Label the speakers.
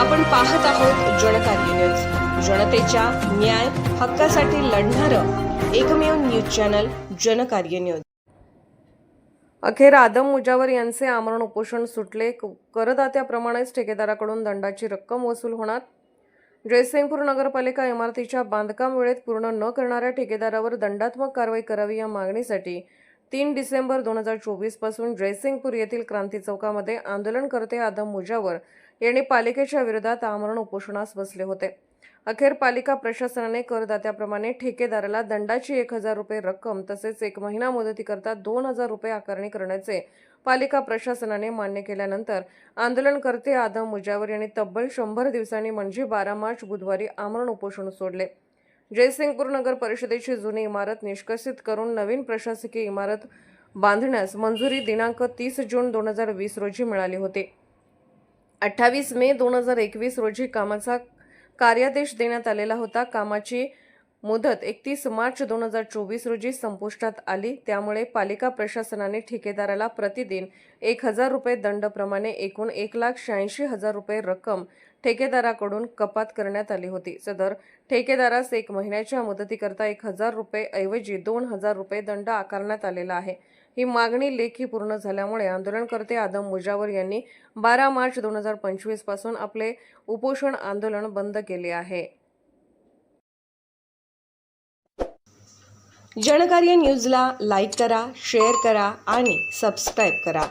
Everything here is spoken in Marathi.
Speaker 1: आपण पाहत आहोत जनकार्य न्यूज. जनतेच्या न्याय हक्कासाठी लढणारं एकमेव न्यूज चॅनल जनकार्य न्यूज. अखेर आदम मुजावर यांचे आमरण उपोषण सुटले. करदात्याप्रमाणेच ठेकेदाराकडून दंडाची रक्कम वसूल होणार. जयसिंगपूर नगरपालिका इमारतीच्या बांधकाम वेळेत पूर्ण न करणाऱ्या ठेकेदारावर दंडात्मक कारवाई करावी या मागणीसाठी तीन डिसेंबर दोन हजार चोवीसपासून जयसिंगपूर येथील क्रांती चौकामध्ये आंदोलनकर्ते आदम मुजावर यांनी पालिकेच्या विरोधात आमरण उपोषणास बसले होते. अखेर पालिका प्रशासनाने करदात्याप्रमाणे ठेकेदाराला दंडाची एक हजार रुपये रक्कम तसेच एक महिना मुदतीकरता दोन हजार रुपये आकारणी करण्याचे पालिका प्रशासनाने मान्य केल्यानंतर आंदोलनकर्ते आदम मुजावर यांनी तब्बल शंभर दिवसांनी म्हणजे बारा मार्च बुधवारी आमरण उपोषण सोडले. जयसिंगपूर नगर परिषदेची जुनी इमारत निष्कसित करून नवीन प्रशासकीय इमारत बांधण्यास मंजुरी दिनांक तीस जून दोन हजार वीस रोजी मिळाली होती. अठ्ठावीस मे दोन हजार एकवीस रोजी कामाचा कार्यादेश देण्यात आलेला होता. कामाची मुदत एकतीस मार्च दोन हजार चोवीस रोजी संपुष्टात आली. त्यामुळे पालिका प्रशासनाने ठेकेदाराला प्रतिदिन एक हजार रुपये दंडप्रमाणे एकूण एक लाख शहाऐंशी हजार रुपये रक्कम ठेकेदाराकडून कपात करण्यात आली होती. सदर ठेकेदारास एक महिन्याच्या मुदतीकरता एक हजार रुपये ऐवजी दोन हजार रुपये दंड आकारण्यात आलेला आहे. ही मागणी लेखी पूर्ण झाल्यामुळे आंदोलनकर्ते आदम मुजावर यांनी बारा मार्च दोन हजार पंचवीसपासून आपले उपोषण आंदोलन बंद केले आहे. जनकार्य न्यूजला लाईक करा शेअर करा आणि सबस्क्राईब करा.